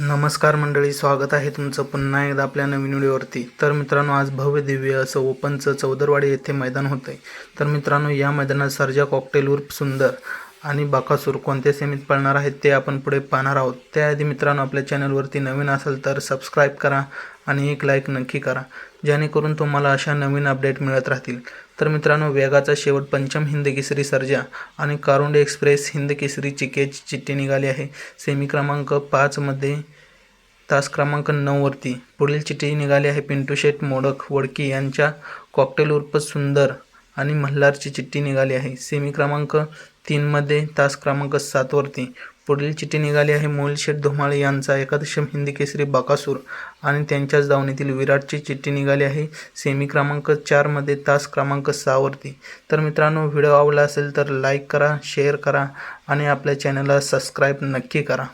नमस्कार मंडळी स्वागत आहे तुमचं पुन्हा एकदा आपल्या नवीन व्हिडिओवरती. तर मित्रांनो आज भव्य दिव्य असं ओपनचं चौदरवाडी येथे मैदान होतं आहे तर मित्रांनो या मैदानात सर्जा कॉकटेल उर्फ सुंदर. आणि बाकासूर कोणत्या सेमीत पळणार आहेत ते आपण पुढे पाहणार आहोत. त्याआधी मित्रांनो आपल्या चॅनलवरती नवीन असेल तर सबस्क्राईब करा आणि एक लाईक नक्की करा जेणेकरून तुम्हाला अशा नवीन अपडेट मिळत राहतील. तर मित्रांनो वेगाचा शेवट पंचम हिंद केसरी सर्जा आणि कारुंडे एक्सप्रेस हिंद केसरी चिकेची चिठ्ठी निघाली आहे. सेमी क्रमांक पाचमध्ये तास क्रमांक नऊवरती पुढील चिठ्ठी निघाली आहे पिंटू शेठ मोडक वडकी यांच्या कॉकटेल उर्फ सुंदर आणि मल्हारची चिठ्ठी निघाली आहे. सेमी क्रमांक तीनमध्ये तास क्रमांक सातवरती पुढील चिठ्ठी निघाली आहे मोहिल शेठ धुमाळे यांचा एकादशम हिंदी केसरी बाकासूर आणि त्यांच्याच धावणीतील विराटची चिठ्ठी निघाली आहे. सेमी क्रमांक चारमध्ये तास क्रमांक सहावरती तर मित्रांनो व्हिडिओ आवडला असेल तर लाईक करा शेअर करा आणि आपल्या चॅनलला सबस्क्राईब नक्की करा.